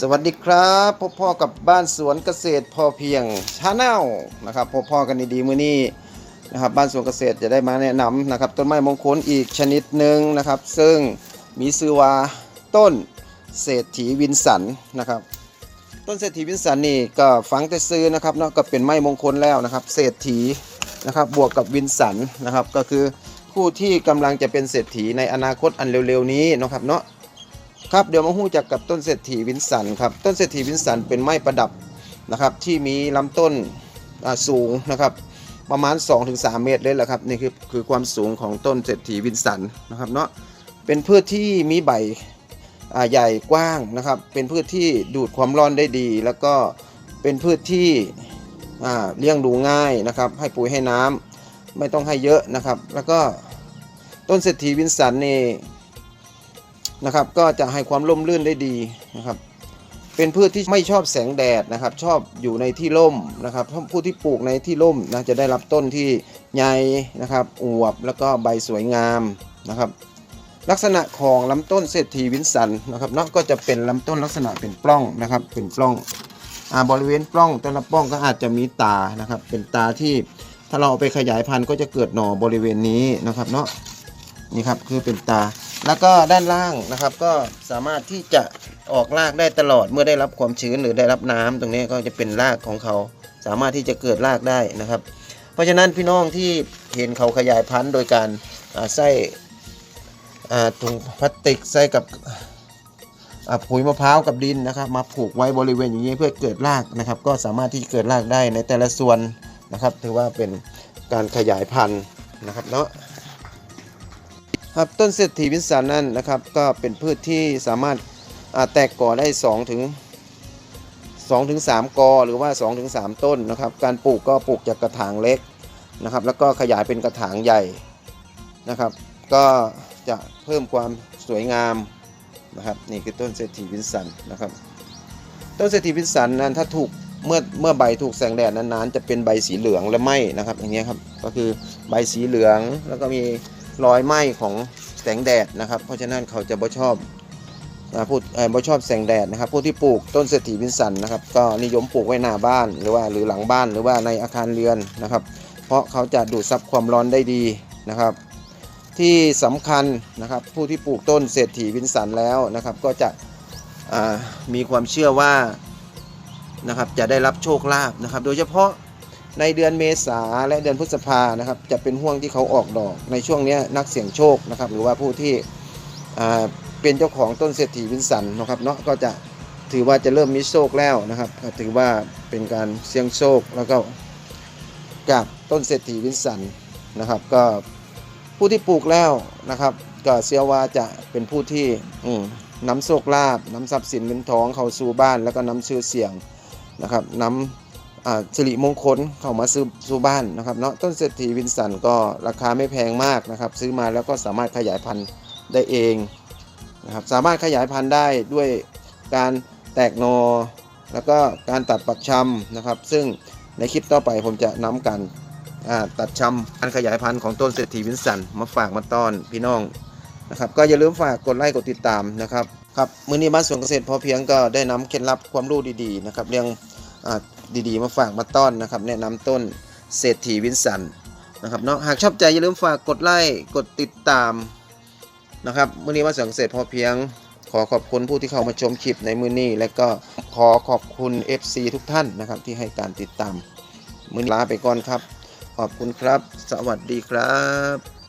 สวัสดีครับพบพ่อกับบ้านสวนเกษตรพอเพียงชาแนลนะครับพบพ่อกันดีๆมื้อนี้นะครับบ้านสวนเกษตรจะได้มาแนะนำนะครับต้นไม้มงคลอีกชนิดหนึ่งนะครับ ซึ่งมีชื่อว่าต้นเศรษฐีวินสันนะครับ ต้นเศรษฐีวินสันนี่ก็ฟังแต่ซื้อนะครับเนาะก็เป็นไม้มงคลแล้วนะครับ เศรษฐีนะครับบวกกับวินสันนะครับก็คือผู้ที่กำลังจะเป็นเศรษฐีในอนาคตอันเร็วๆนี้นะครับเนาะ ครับเดี๋ยวมาหู้จักกับต้นเศรษฐีวินสันครับต้นเศรษฐีวินสันเป็นไม้ประดับนะครับที่มีลำต้นสูงนะครับประมาณ 2-3 เมตรเลยแหละครับนี่คือคือความสูงของต้นเศรษฐีวินสันนะครับเนาะเป็นพืชที่มีใบใหญ่กว้างนะครับ เป็นพืชที่ดูดความร้อนได้ดี แล้วก็เป็นพืชที่เลี้ยงดูง่ายนะครับ ให้ปุ๋ยให้น้ำไม่ต้องให้เยอะนะครับ แล้วก็ต้นเศรษฐีวินสันนี่ นะครับ ก็จะให้ความร่มรื่นได้ดีนะครับ เป็นพืชที่ไม่ชอบแสงแดดนะครับ ชอบอยู่ในที่ร่มนะครับผู้ที่ปลูกในที่ร่มนะจะได้รับต้นที่ใหญ่นะครับอวบแล้วก็ใบสวยงามนะครับ ลักษณะของลำต้นเศรษฐีวินสันนะครับเนาะก็จะเป็นลำต้นลักษณะเป็นปล้องนะครับ เป็นปล้องอ่าบริเวณปล้องแต่ละปล้องก็อาจจะมีตานะครับ เป็นตาที่ถ้าเราเอาไปขยายพันธุ์ก็จะเกิดหน่อบริเวณนี้นะครับเนาะนี่ครับคือเป็นตา แล้วก็ด้านล่างนะครับก็สามารถที่จะออกรากได้ตลอดเมื่อได้รับความชื้นหรือได้รับน้ำตรงนี้ก็จะเป็นรากของเขา สามารถที่จะเกิดรากได้นะครับ เพราะฉะนั้นพี่น้องที่เห็นเขาขยายพันธุ์โดยการาใส่ถุงพลาสติกใส่กับปุ๋ยมะพร้าวกับดินนะครับ มาผูกไว้บริเวณอย่างนี้เพื่อเกิดรากนะครับ ก็สามารถที่จะเกิดรากได้ในแต่ละส่วนนะครับ ถือว่าเป็นการขยายพันธุ์นะครับเนาะ ครับต้นเศรษฐีวิสันนั่นนะครับก็เป็นพืชที่สามารถาแตกก่อได้2ถึง2ถึง3กอหรือว่า2ถึง3ต้นนะครับ การปลูกก็ปลูกจากกระถางเล็กนะครับ แล้วก็ขยายเป็นกระถางใหญ่นะครับ ก็จะเพิ่มความสวยงามนะครับนี่คือต้นเศรษฐีวินสันนะครับ ต้นเศรษฐีวินสันนั้นถ้าถูกเมื่อเมื่อใบถูกแสงแดดนานๆ จะเป็นใบสีเหลืองและไหมนะครับอย่างเงี้ยครับก็คือใบสีเหลืองแล้วก็มี รอยไหม้ของแสงแดดนะครับ เพราะฉะนั้นเขาจะบ่ชอบอ่าพูดเอ่อบ่ชอบแสงแดดนะครับผู้ที่ปลูกต้นเศรษฐีวินสันนะครับ ก็นิยมปลูกไว้หน้าบ้านหรือว่าหรือหลังบ้านหรือว่าในอาคารเรือนนะครับ เพราะเขาจะดูดซับความร้อนได้ดีนะครับ ที่สำคัญนะครับผู้ที่ปลูกต้นเศรษฐีวินสันแล้วนะครับ ก็จะมีความเชื่อว่านะครับจะได้รับโชคลาภนะครับ โดยเฉพาะ ในเดือนเมษาและเดือนพฤษภานะครับ จะเป็นห่วงที่เขาออกดอก ในช่วงนี้นักเสี่ยงโชคนะครับ หรือว่าผู้ที่เป็นเจ้าของต้นเศรษฐีวินสันนะครับเนาะก็จะถือว่าจะเริ่มมีโชคแล้วนะครับถือว่าเป็นการเสี่ยงโชคแล้วก็จากต้นเศรษฐีวินสันนะครับ ก็ผู้ที่ปลูกแล้วนะครับ ก็เชื่อว่าจะเป็นผู้ที่นำโชคลาภนำทรัพย์สินเงินทองเข้าสู่บ้าน แล้วก็นำชื่อเสียงนะครับนำ สิริมงคลเข้ามาซื้อสู่บ้านนะครับเนาะต้นเศรษฐีวินสันก็ราคาไม่แพงมากนะครับ ซื้อมาแล้วก็สามารถขยายพันธุ์ได้เองนะครับสามารถขยายพันธุ์ได้ด้วยการแตกหนอ แล้วก็การตัดปักชำนะครับ ซึ่งในคลิปต่อไปผมจะนำการตัดชำการขยายพันธุ์ของต้นเศรษฐีวินสันมาฝากมาต้อนพี่น้องนะครับก็อย่าลืมฝากกดไลค์กดติดตามนะครับครับมือนี้บ้านสวนเกษตรพอเพียงก็ได้นำเคล็ดลับความรู้ดีๆนะครับเรื่อง ดีๆ มาฝากมาต้อนนะครับ แนะนำต้นเศรษฐีวินสันนะครับเนาะหากชอบใจอย่าลืมฝากกดไลค์กดติดตามนะครับมื้อนี้มาสังเสริฐพอเพียงขอขอบคุณผู้ที่เข้ามาชมคลิปในมื้อนี้ และก็ขอขอบคุณ FC ทุกท่านนะครับที่ให้การติดตามมื้อลาไปก่อนครับ ขอบคุณครับ สวัสดีครับ